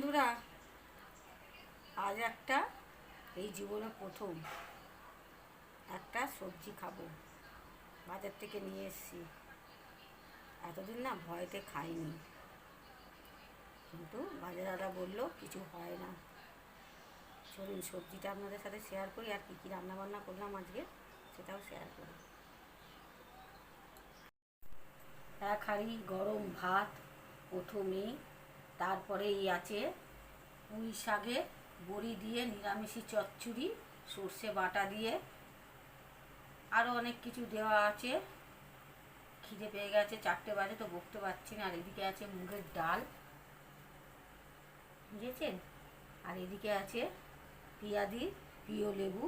বন্ধুরা, আজ একটা, এই জীবনে প্রথম একটা সবজি খাব। বাজার থেকে নিয়ে এসেছি। এতদিন না ভয়তে খাইনি। কিন্তু বাজারওয়ালা বলল, কিছু হয় না। চলুন, সবজিটা আপনাদের সাথে শেয়ার করি আর কী কী রান্নাবান্না করলাম আজকে, সেটাও শেয়ার করি। এক হাঁড়ি গরম ভাত, প্রথমে তারপরে এই আছে পুঁই শাকে বড়ি দিয়ে নিরামিষি চচ্চড়ি, সর্ষে বাটা দিয়ে। আরও অনেক কিছু দেওয়া আছে। খিদে পেয়ে গেছে, চারটে বাজে তো বকতে পারছি না। আর এদিকে আছে মুগের ডাল। বুঝেছেন? আর এদিকে আছে পেঁয়াদি, প্রিয় লেবু।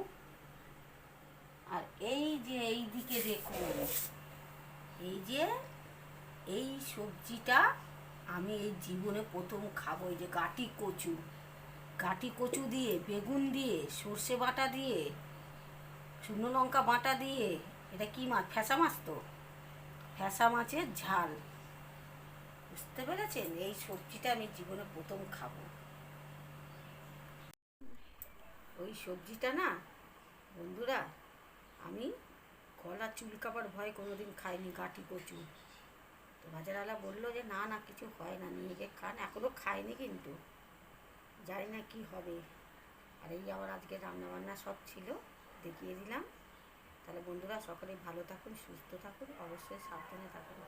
আর এই যে এই দিকে দেখুন, এই যে এই সবজিটা আমি এই জীবনে প্রথম খাব এই যে গাটি কচু। গাটি কচু দিয়ে, বেগুন দিয়ে, সর্ষে বাটা দিয়ে, শুকনো লঙ্কা বাটা দিয়ে, এটা কি মাছ? ফ্যাসা মাছ তো? ফ্যাসা মাছের ঝাল। বুঝতে পেরেছেন? এই সবজিটা আমি জীবনে প্রথম খাব। ওই সবজিটা না, বন্ধুরা, আমি গলা চুলকাবার ভয় কোনোদিন খাইনি, গাটি কচু। বাজারওয়ালা বলল যে, না না, কিছু হয় না, নিজে খান। এখনও খায়নি কিন্তু। জানি না কি হবে। আর এই আবার আজকে রান্নাবান্না সব ছিল, দেখিয়ে দিলাম। তাহলে বন্ধুরা, সকলেই ভালো থাকুন, সুস্থ থাকুন, অবশ্যই সাবধানে থাকুন।